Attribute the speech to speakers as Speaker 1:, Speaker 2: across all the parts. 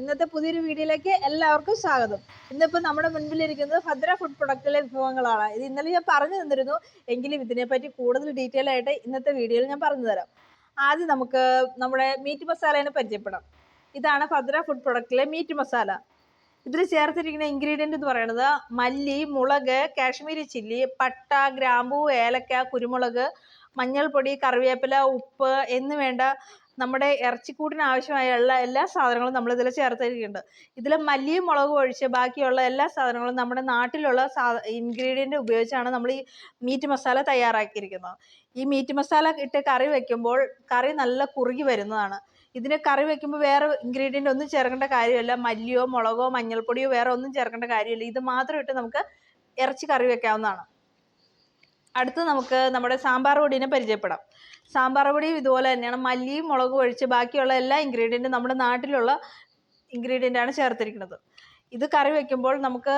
Speaker 1: ഇന്നത്തെ പുതിയൊരു വീഡിയോയിലേക്ക് എല്ലാവർക്കും സ്വാഗതം ഇന്നിപ്പോൾ നമ്മുടെ മുൻപിലിരിക്കുന്നത് ഭദ്ര ഫുഡ് പ്രൊഡക്റ്റിലെ വിഭവങ്ങളാണ് ഇത് ഇന്നലെ ഞാൻ പറഞ്ഞു തന്നിരുന്നു എങ്കിലും ഇതിനെപ്പറ്റി കൂടുതൽ ഡീറ്റെയിൽ ആയിട്ട് ഇന്നത്തെ വീഡിയോയിൽ ഞാൻ പറഞ്ഞു തരാം ആദ്യം നമുക്ക് നമ്മുടെ മീറ്റ് മസാലേനെ പരിചയപ്പെടാം ഇതാണ് ഭദ്ര ഫുഡ് പ്രൊഡക്റ്റിലെ മീറ്റ് മസാല ഇതിൽ ചേർത്തിരിക്കുന്ന ഇൻഗ്രീഡിയൻ്റ് എന്ന് പറയുന്നത് മല്ലി മുളക് കാശ്മീരി ചില്ലി പട്ട ഗ്രാമ്പൂ ഏലക്ക കുരുമുളക് മഞ്ഞൾപ്പൊടി കറിവേപ്പില ഉപ്പ് എന്നുവേണ്ട നമ്മുടെ ഇറച്ചിക്കൂട്ടിന് ആവശ്യമായുള്ള എല്ലാ സാധനങ്ങളും നമ്മൾ ഇതിൽ ചേർത്തിരിക്കുന്നുണ്ട് ഇതിൽ മല്ലിയും മുളകും ഒഴിച്ച് ബാക്കിയുള്ള എല്ലാ സാധനങ്ങളും നമ്മുടെ നാട്ടിലുള്ള സാ ഇൻഗ്രീഡിയൻ്റ് ഉപയോഗിച്ചാണ് നമ്മൾ ഈ മീറ്റ് മസാല തയ്യാറാക്കിയിരിക്കുന്നത് ഈ മീറ്റ് മസാല ഇട്ട് കറി വെക്കുമ്പോൾ കറി നല്ല കുറുകി വരുന്നതാണ് ഇതിന് കറി വെക്കുമ്പോൾ വേറെ ഇൻഗ്രീഡിയൻ്റ് ഒന്നും ചേർക്കേണ്ട കാര്യമില്ല മല്ലിയോ മുളകോ മഞ്ഞൾപ്പൊടിയോ വേറെ ഒന്നും ചേർക്കേണ്ട കാര്യമില്ല ഇത് മാത്രം ഇട്ട് നമുക്ക് ഇറച്ചി കറി വെക്കാവുന്നതാണ് അടുത്ത് നമുക്ക് നമ്മുടെ സാമ്പാർ പൊടിനെ പരിചയപ്പെടാം സാമ്പാർ പൊടിയും ഇതുപോലെ തന്നെയാണ് മല്ലിയും മുളകും ഒഴിച്ച് ബാക്കിയുള്ള എല്ലാ ഇൻഗ്രീഡിയൻറ്റും നമ്മുടെ നാട്ടിലുള്ള ആണ് ചേർത്തിരിക്കുന്നത് ഇത് കറി വയ്ക്കുമ്പോൾ നമുക്ക്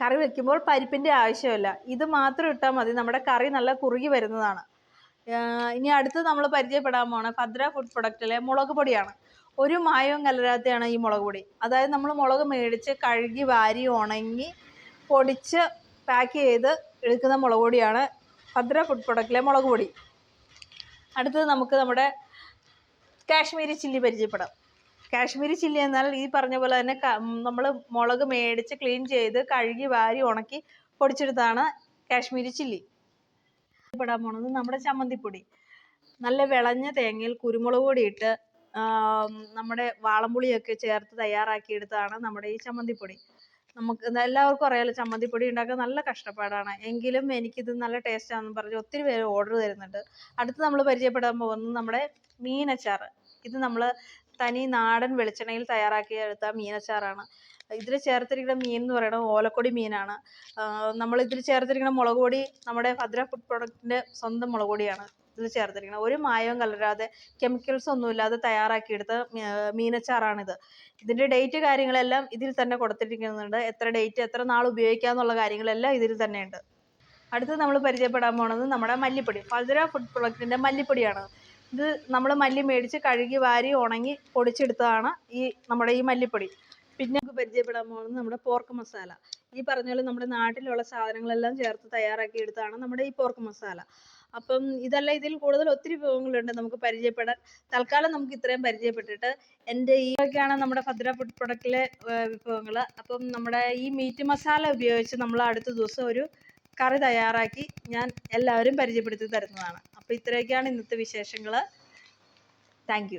Speaker 1: കറി വയ്ക്കുമ്പോൾ പരിപ്പിൻ്റെ ആവശ്യമില്ല ഇത് മാത്രം ഇട്ടാൽ മതി നമ്മുടെ കറി നല്ല കുറുകി വരുന്നതാണ് ഇനി അടുത്ത് നമ്മൾ പരിചയപ്പെടാൻ പോകണം ഭദ്ര ഫുഡ് പ്രൊഡക്റ്റിലെ മുളക് പൊടിയാണ് ഒരു മായവും കലരാത്തയാണ് ഈ മുളക് പൊടി അതായത് നമ്മൾ മുളക് മേടിച്ച് കഴുകി വാരി ഉണങ്ങി പൊടിച്ച് പാക്ക് ചെയ്ത് എടുക്കുന്ന മുളക് പൊടിയാണ് ഭദ്ര ഫുഡ് പ്രൊഡക്റ്റിലെ മുളക് പൊടി അടുത്തത് നമുക്ക് നമ്മുടെ കാശ്മീരി ചില്ലി പരിചയപ്പെടാം കാശ്മീരി ചില്ലി എന്നാൽ ഈ പറഞ്ഞ പോലെ തന്നെ നമ്മൾ മുളക് മേടിച്ച് ക്ലീൻ ചെയ്ത് കഴുകി വാരി ഉണക്കി പൊടിച്ചെടുത്താണ് കാശ്മീരി ചില്ലി പെടാൻ പോണത് നമ്മുടെ ചമ്മന്തിപ്പൊടി നല്ല വിളഞ്ഞ തേങ്ങയിൽ കുരുമുളക് പൊടി ഇട്ട് നമ്മുടെ വാളംപുളിയൊക്കെ ചേർത്ത് തയ്യാറാക്കിയെടുത്തതാണ് നമ്മുടെ ഈ ചമ്മന്തിപ്പൊടി നമുക്ക് എല്ലാവർക്കും അറിയാലോ ചമ്മന്തിപ്പൊടി ഉണ്ടാക്കാൻ നല്ല കഷ്ടപ്പാടാണ് എങ്കിലും എനിക്കിത് നല്ല taste ആണെന്ന് പറഞ്ഞ് ഒത്തിരി പേര് ഓർഡർ തരുന്നുണ്ട് അടുത്ത് നമ്മൾ പരിചയപ്പെടാൻ പോകുന്നത് നമ്മുടെ മീനച്ചാർ ഇത് നമ്മൾ തനി നാടൻ വെളിച്ചെണ്ണയിൽ തയ്യാറാക്കിയെടുത്ത മീനച്ചാറാണ് ഇതിൽ ചേർത്തിരിക്കുന്ന മീൻ എന്ന് പറയുന്നത് ഓലക്കൊടി മീനാണ് നമ്മൾ ഇതിൽ ചേർത്തിരിക്കുന്ന മുളക് പൊടി നമ്മുടെ ഭദ്ര ഫുഡ് പ്രൊഡക്റ്റിൻ്റെ സ്വന്തം മുളക് പൊടിയാണ് ഇതിൽ ചേർത്തിരിക്കുന്നത് ഒരു മായവും കലരാതെ കെമിക്കൽസ് ഒന്നുമില്ലാതെ തയ്യാറാക്കിയെടുത്ത മീനച്ചാറാണിത് ഇതിൻ്റെ ഡേറ്റ് കാര്യങ്ങളെല്ലാം ഇതിൽ തന്നെ കൊടുത്തിരിക്കുന്നുണ്ട് എത്ര ഡേറ്റ് എത്ര നാൾ ഉപയോഗിക്കാം എന്നുള്ള കാര്യങ്ങളെല്ലാം ഇതിൽ തന്നെയുണ്ട് അടുത്തത് നമ്മൾ പരിചയപ്പെടാൻ പോണത് നമ്മുടെ മല്ലിപ്പൊടി ഫൽദര ഫുഡ് പ്രൊഡക്റ്റിൻ്റെ മല്ലിപ്പൊടിയാണ് ഇത് നമ്മൾ മല്ലി മേടിച്ച് കഴുകി വാരി ഉണങ്ങി പൊടിച്ചെടുത്തതാണ് ഈ നമ്മുടെ ഈ മല്ലിപ്പൊടി പിന്നെ നമുക്ക് പരിചയപ്പെടാൻ പോകുന്നത് നമ്മുടെ പോർക്ക് മസാല ഈ പറഞ്ഞ പോലെ നമ്മുടെ നാട്ടിലുള്ള സാധനങ്ങളെല്ലാം ചേർത്ത് തയ്യാറാക്കി എടുത്തതാണ് നമ്മുടെ ഈ പോർക്ക് മസാല അപ്പം ഇതല്ല ഇതിൽ കൂടുതൽ ഒത്തിരി വിഭവങ്ങളുണ്ട് നമുക്ക് പരിചയപ്പെടാൻ തൽക്കാലം നമുക്ക് ഇത്രയും പരിചയപ്പെട്ടിട്ട് എൻ്റെ ഈ ഒക്കെയാണ് നമ്മുടെ ഭദ്ര ഫുഡ് പ്രൊഡക്റ്റിലെ വിഭവങ്ങൾ അപ്പം നമ്മുടെ ഈ മീറ്റ് മസാല ഉപയോഗിച്ച് നമ്മൾ അടുത്ത ദിവസം ഒരു കറി തയ്യാറാക്കി ഞാൻ എല്ലാവരും പരിചയപ്പെടുത്തി തരുന്നതാണ് അപ്പോൾ ഇത്രയൊക്കെയാണ് ഇന്നത്തെ വിശേഷങ്ങൾ താങ്ക്